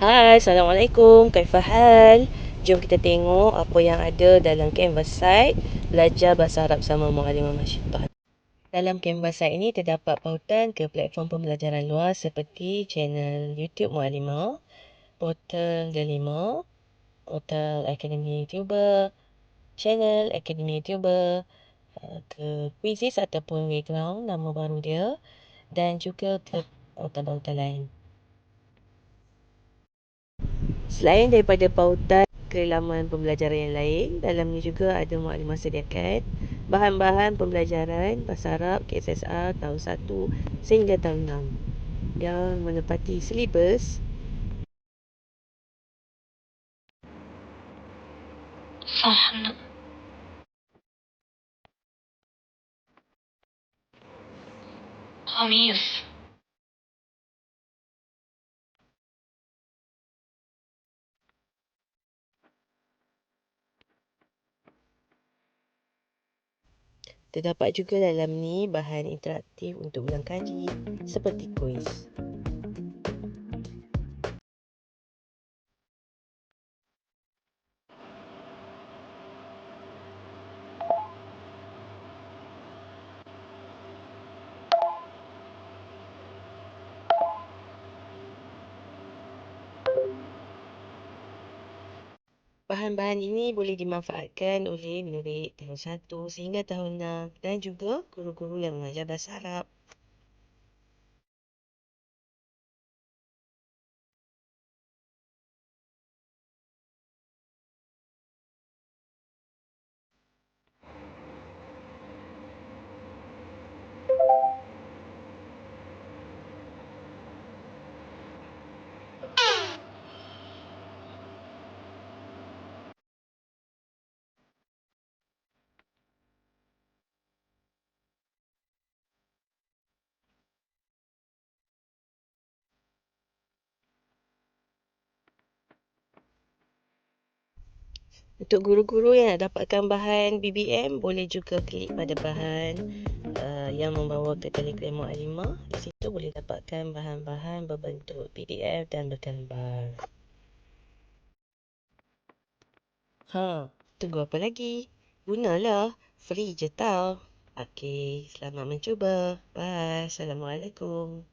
Hai, Assalamualaikum. Kaifahal? Jom kita tengok apa yang ada dalam Canvas site Belajar Bahasa Arab sama Muallimah Masyidah. Dalam Canvas site ini terdapat pautan ke platform pembelajaran luar seperti channel YouTube Muallimah, portal Delima, portal Akademi YouTuber, channel Akademi YouTuber, uh, ke Quizzes ataupun Playground nama baru dia dan juga ke pautan-pautan lain. Selain daripada pautan ke laman pembelajaran yang lain, dalam ni juga ada maklumat sediakan bahan-bahan pembelajaran Bahasa Arab KSSR tahun 1 sehingga tahun 6 yang menepati silibus صحن قميص Terdapat juga dalam ni bahan interaktif untuk ulang kaji seperti kuis. Bahan-bahan ini boleh dimanfaatkan oleh murid tahun 1 sehingga tahun 6 dan juga guru-guru yang mengajar bahasa Arab. Untuk guru-guru yang nak dapatkan bahan BBM, boleh juga klik pada bahan uh, yang membawa ke Telegram Mu'alimah. Di situ boleh dapatkan bahan-bahan berbentuk PDF dan bergambar. Ha, tunggu apa lagi? Gunalah. Free je tau. Okey, selamat mencuba. Bye. Assalamualaikum.